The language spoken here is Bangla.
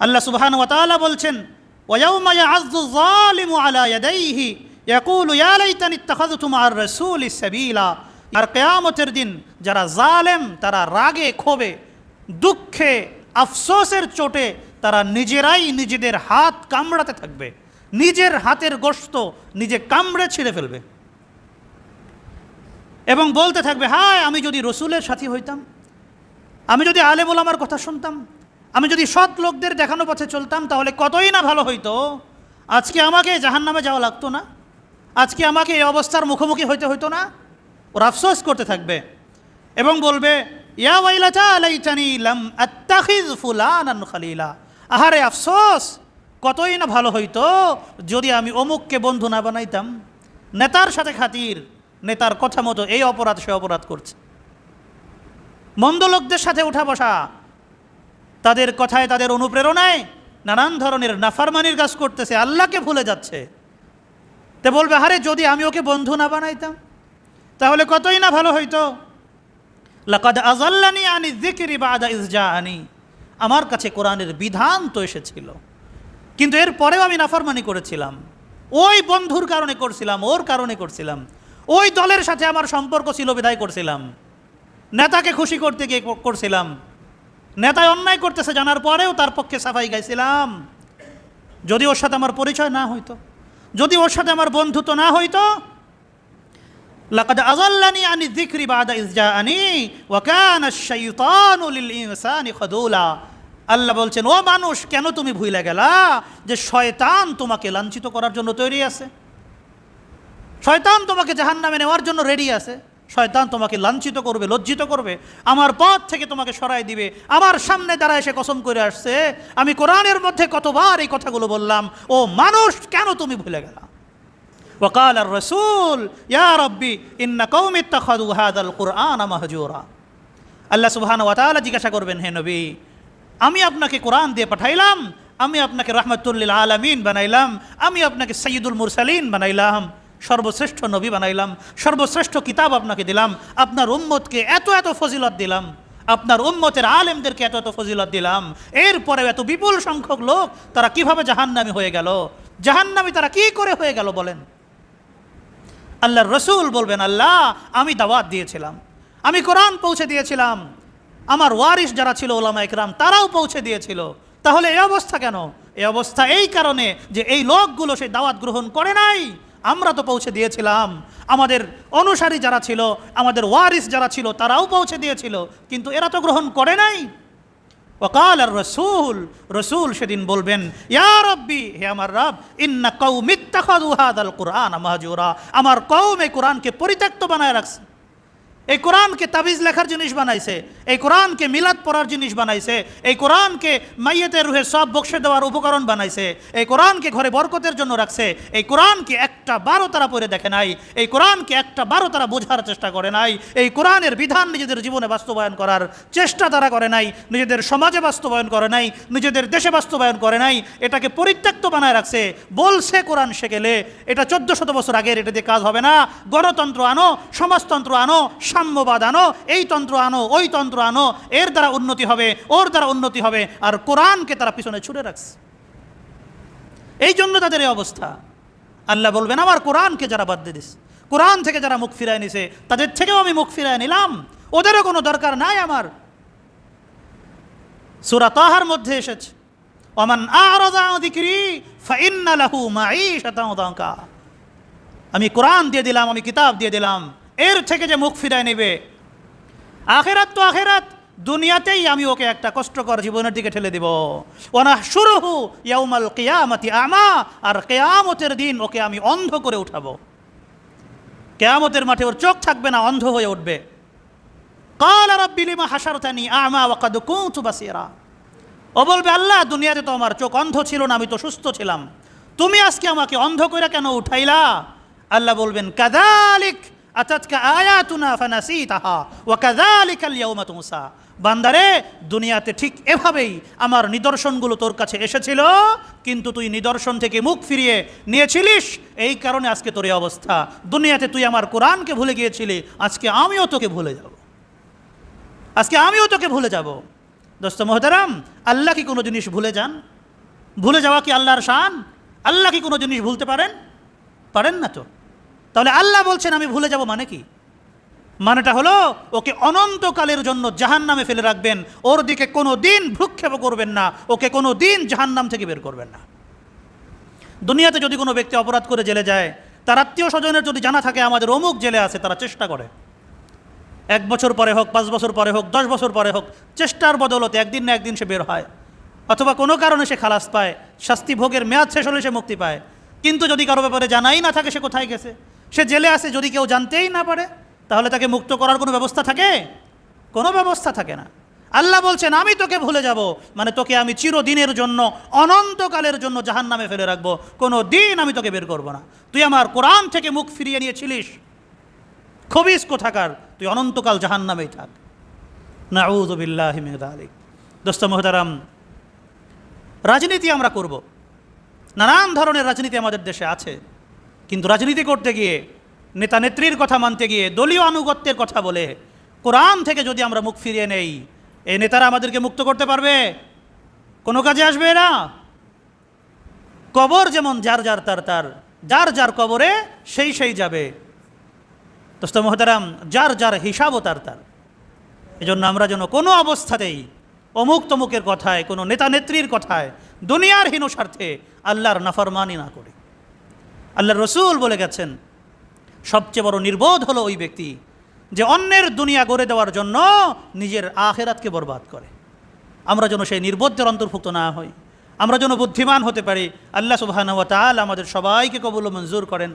আল্লাহ সুবহান ওয়াতালা বলছেন ওয়াউমা ইয়াযু যালিমু আলা ইয়াদাইহি, ইয়াকুলু ইয়া লাইতানি ইত্তাখাযতু মা'আর রাসূলি সাবিলা। আর কিয়ামতের দিন যারা জালেম, তারা রাগে, ক্ষোভে, দুঃখে, আফসোসের চোটে, তারা নিজেরাই নিজেদের হাত কামড়াতে থাকবে। নিজের হাতের গোশত নিজে কামড়ে ছিঁড়ে ফেলবে। এবং বলতে থাকবে, হায়, আমি যদি রসুলের সাথী হইতাম, আমি যদি আলেমুল আমার কথা শুনতাম আমি যদি সৎ লোকদের দেখানো পথে চলতাম, তাহলে কতই না ভালো হইতো? আজকে আমাকে জাহান নামে যাওয়া লাগতো না। আজকে আমাকে এই অবস্থার মুখোমুখি হইতে হইতো না। ওরা আফসোস করতে থাকবে এবং বলবে, ইয়া আহারে আফসোস, কতই না ভালো হইতো যদি আমি অমুককে বন্ধু না বানাইতাম। নেতার সাথে খাতির, নেতার কথা মতো এই অপরাধ সে অপরাধ করছে। মন্দ লোকদের সাথে উঠা বসা তাদের কথায় তাদের অনুপ্রেরণায় নানান ধরনের নাফারমানির কাজ করতেছে, আল্লাহকে ভুলে যাচ্ছে। তে বলবে আরে যদি আমি ওকে বন্ধু না বানাইতাম, তাহলে কতই না ভালো হইতো? আজাল্লানি আনি জিকিরি বাদা ইজজা আনি আমার কাছে কোরআনের বিধান তো এসেছিল। কিন্তু এর পরেও আমি নাফারমানি করেছিলাম। ওই বন্ধুর কারণে করছিলাম, ওর কারণে করছিলাম। ওই দলের সাথে আমার সম্পর্ক ছিল, বিদায় করছিলাম। নেতাকে খুশি করতে গিয়ে করছিলাম। নেতায় অন্যায় করতেছে, জানার পরেও তার পক্ষে সাফাই গাইছিলাম। যদি ওর সাথে আমার পরিচয় না হইতো, যদি ওর সাথে আমার বন্ধুত্ব না হইতো, লাকাদ আযাল্লানি আনি যিকরি বাদা ইজ জাআনি, ওয়া কানা আশ-শাইতানু লিল ইনসানি খাদুলা। আল্লাহ বলছেন, ও মানুষ, কেন তুমি ভুলে গেলা যে শয়তান তোমাকে লাঞ্ছিত করার জন্য তৈরি আছে? শয়তান তোমাকে জাহান্নামে নেওয়ার জন্য রেডি আছে? শয়তান তোমাকে লাঞ্ছিত করবে, লজ্জিত করবে, আমার পথ থেকে তোমাকে সরাই দিবে। আমার সামনে দ্বারা এসে কসম করে আসছে, আমি কোরআনের মধ্যে কতবার এই কথাগুলো বললাম, ও মানুষ, কেন তুমি ভুলে গেলা? ওকাল আর রসুল, ইয়া রব্বি, ইন্না কৌমিত্তা খাদু হাদাল কোরআন মাহজুরা। আল্লাহ সুহান ওয়াতালা জিজ্ঞাসা করবেন, হে নবী, আমি আপনাকে কোরআন দিয়ে পাঠাইলাম, আমি আপনাকে রহমতুল্লিল আলামিন বানাইলাম, আমি আপনাকে সৈয়দুল মুরসালিন বানাইলাম। সর্বশ্রেষ্ঠ নবী বানাইলাম, সর্বশ্রেষ্ঠ কিতাব আপনাকে দিলাম, আপনার উম্মতকে এত এত ফজিলত দিলাম, আপনার উম্মতের আলেমদেরকে এত এত ফজিলত দিলাম এরপরে এত বিপুল সংখ্যক লোক, তারা কীভাবে জাহান্নামী হয়ে গেল, জাহান্নামী তারা কি করে হয়ে গেল বলেন? আল্লাহর রসুল বলবেন, আল্লাহ, আমি দাওয়াত দিয়েছিলাম, আমি কোরআন পৌঁছে দিয়েছিলাম, আমার ওয়ারিস যারা ছিল ওলামা একরাম তারাও পৌঁছে দিয়েছিল, তাহলে এই অবস্থা কেন? এই অবস্থা এই কারণে যে এই লোকগুলো সেই দাওয়াত গ্রহণ করে নাই আমরা তো পৌঁছে দিয়েছিলাম। আমাদের অনুসারী যারা ছিল, আমাদের ওয়ারিস যারা ছিল, তারাও পৌঁছে দিয়েছিল। কিন্তু এরা তো গ্রহণ করে নাই। ওকাল আর রসুল রসুল সেদিন বলবেন, ইয়া রব্বি, হে আমার রব, ইন্না কৌমিত্তাখাদু হাদাল কোরআন মাহাজুরা। আমার কৌম কোরআনকে পরিত্যক্ত বানায় রাখছে। এই কোরআনকে তাবিজ লেখার জিনিস বানাইছে, এই কোরআনকে মিলাদ পড়ার জিনিস বানাইছে, এই কোরআনকে মাইয়েতের রুহে সব বক্সে দেওয়ার উপকরণ বানাইছে, এই কোরআনকে ঘরে বরকতের জন্য রাখছে, এই কোরআনকে একটা বারো তারা পড়ে দেখে নাই, এই কোরআনকে একটা বারো তারা বোঝার চেষ্টা করে নাই, এই কোরআনের বিধান নিজেদের জীবনে বাস্তবায়ন করার চেষ্টা তারা করে নাই, নিজেদের সমাজে বাস্তবায়ন করে নাই, নিজেদের দেশে বাস্তবায়ন করে নাই, এটাকে পরিত্যক্ত বানায় রাখছে, বলছে কোরআন গেলে এটা চোদ্দ শত বছর আগের এটা দিয়ে কাজ হবে না, গণতন্ত্র আনো, সমাজতন্ত্র আনো সাম্যবাদ আনো, এই তন্ত্র আনো, ওই তন্ত্র আনো, এর দ্বারা উন্নতি হবে, ওর দ্বারা উন্নতি হবে, আর কোরআনকে তারা পিছনে ছুড়ে রাখছে। এই জন্য তাদের এই অবস্থা। আল্লাহ বলবেন, আমার কোরআনকে যারা বাদ দিয়ে দিস কোরআন থেকে যারা মুখ ফিরায় নিছে, তাদের থেকেও আমি মুখ ফিরায় নিলাম। ওদেরও কোনো দরকার নাই আমার। সুরা তাহার মধ্যে এসেছে অমান আমি কোরআন দিয়ে দিলাম, আমি কিতাব দিয়ে দিলাম। এর থেকে যে মুখ ফিরায় নেবে। আখেরাত তো আখেরাত, দুনিয়াতেই আমি ওকে একটা কষ্টকর জীবনের দিকে ঠেলে দিব। ওনা শুরুহু ইয়াউমাল কিয়ামতি আমা, আর কেয়ামতের দিন ওকে আমি অন্ধ করে উঠাবো। কেয়ামতের মাঠে ওর চোখ থাকবে না, অন্ধ হয়ে উঠবে। কাল রব্বি লিমা হাসারতানি আমা ওয়াকাদ কুনতু বাসিরা। ও বলবে, আল্লাহ, দুনিয়াতে তো আমার চোখ অন্ধ ছিল না, আমি তো সুস্থ ছিলাম। তুমি আজকে আমাকে অন্ধ করে কেন উঠাইলা? আল্লাহ বলবেন, কাদালিক আতাতকা আয়াতুনা ফানাসিতাহা, ওয়া কাযালিকাল ইয়াউমা বান্দারে, দুনিয়াতে ঠিক এভাবেই আমার নিদর্শনগুলো তোর কাছে এসেছিল, কিন্তু তুই নিদর্শন থেকে মুখ ফিরিয়ে নিয়েছিলিস, এই কারণে আজকে তোর এই অবস্থা। দুনিয়াতে তুই আমার কোরআনকে ভুলে গিয়েছিলি, আজকে আমিও তোকে ভুলে যাব। আজকে আমিও তোকে ভুলে যাব। দোস্ত মোহতারাম, আল্লাহ কি কোনো জিনিস ভুলে যান? ভুলে যাওয়া কি আল্লাহর শান? আল্লাহ কি কোনো জিনিস ভুলতে পারেন? পারেন না তো? তাহলে আল্লাহ বলছেন, আমি ভুলে যাব মানে কি? মানেটা হলো, ওকে অনন্তকালের জন্য জাহান নামে ফেলে রাখবেন। ওর দিকে কোনো দিন ভ্রুক্ষেপ করবেন না। ওকে কোনো দিন জাহান নাম থেকে বের করবেন না। দুনিয়াতে যদি কোনো ব্যক্তি অপরাধ করে জেলে যায়, তার আত্মীয় স্বজনের যদি জানা থাকে, আমাদের অমুক জেলে আছে, তারা চেষ্টা করে। এক বছর পরে হোক, পাঁচ বছর পরে হোক, দশ বছর পরে হোক, চেষ্টার বদলতে একদিন না একদিন সে বের হয়। অথবা কোনো কারণে সে খালাস পায়, শাস্তি ভোগের মেয়াদ শেষ হলে সে মুক্তি পায়। কিন্তু যদি কারও ব্যাপারে জানাই না থাকে, সে কোথায় গেছে? সে জেলে আছে যদি কেউ জানতেই না পারে, তাহলে তাকে মুক্ত করার কোনো ব্যবস্থা থাকে? কোনো ব্যবস্থা থাকে না। আল্লাহ বলছেন, আমি তোকে ভুলে যাব। মানে তোকে আমি চিরদিনের জন্য, অনন্তকালের জন্য জাহান নামে ফেলে রাখব। কোনো দিন আমি তোকে বের করব না। তুই আমার কোরআন থেকে মুখ ফিরিয়ে নিয়েছিলিস। খবিস কোথাকার। তুই অনন্তকাল জাহান নামেই থাক নাউজবিল্লাহ দোস্ত মোহতারাম, রাজনীতি আমরা করব। নানান ধরনের রাজনীতি আমাদের দেশে আছে। কিন্তু রাজনীতি করতে গিয়ে, নেতা নেত্রীর কথা মানতে গিয়ে, দলীয় আনুগত্যের কথা বলে, কোরআন থেকে যদি আমরা মুখ ফিরিয়ে নেই এই নেতারা আমাদেরকে মুক্ত করতে পারবে? কোনো কাজে আসবে না কবর যেমন যার যার তার তার, যার যার কবরে সেই সেই যাবে। দোস্ত মহতারাম, যার যার হিসাবও তার তার। এজন্য আমরা যেন কোনো অবস্থাতেই, অমুক তমুকের কথায়, কোনো নেতা নেত্রীর কথায়, দুনিয়ার হীন স্বার্থে আল্লাহর নাফরমানি না করি। আল্লাহর রসুল বলে গেছেন, সবচেয়ে বড় নির্বোধ হলো ওই ব্যক্তি যে অন্যের দুনিয়া গড়ে দেওয়ার জন্য নিজের আখেরাতকে বরবাদ করে। আমরা যেন সেই নির্বোধের অন্তর্ভুক্ত না হই। আমরা যেন বুদ্ধিমান হতে পারি। আল্লাহ সুবাহানুয়া আমাদের সবাইকে কবুল মঞ্জুর করেন।